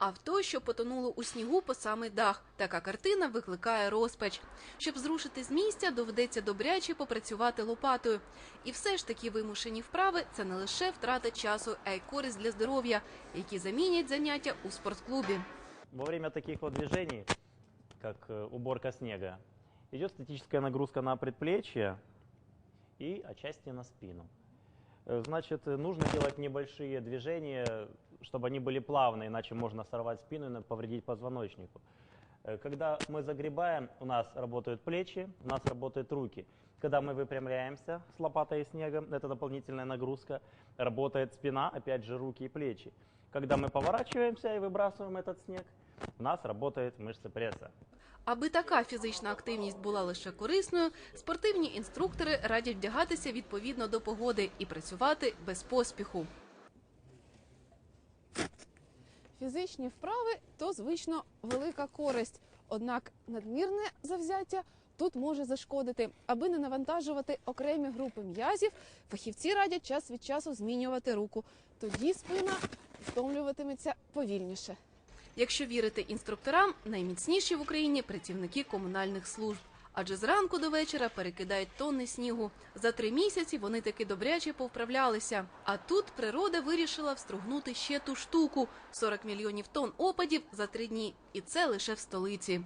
Авто, що потонуло у снігу по самий дах. Така картина викликає розпач. Щоб зрушити з місця, доведеться добряче попрацювати лопатою. І все ж такі вимушені вправи це не лише втрата часу, а й користь для здоров'я, які замінять заняття у спортклубі. Во время таких вот движений, как э, уборка снега, идет статическая нагрузка на предплечье и отчасти на спину. Э, Значит, нужно делать небольшие движения, чтобы они были плавные, иначе можно сорвать спину и повредить позвоночнику. Э, Когда мы загребаем, у нас работают плечи, у нас работают руки. Когда мы выпрямляемся с лопатой и снегом, это дополнительная нагрузка, работает спина, опять же руки и плечи. Когда мы поворачиваемся и выбрасываем этот снег, у нас работают мышцы пресса. Аби така фізична активність була лише корисною, спортивні інструктори радять вдягатися відповідно до погоди і працювати без поспіху. Фізичні вправи то звично велика користь. Однак надмірне завзяття тут може зашкодити. Аби не навантажувати окремі групи м'язів, фахівці радять час від часу змінювати руку. Тоді спина втомлюватиметься повільніше. Якщо вірити інструкторам, найміцніші в Україні працівники комунальних служб. Адже зранку до вечора перекидають тонни снігу. За три місяці вони таки добряче повправлялися. А тут природа вирішила встругнути ще ту штуку 40 мільйонів тонн опадів за три дні. І це лише в столиці.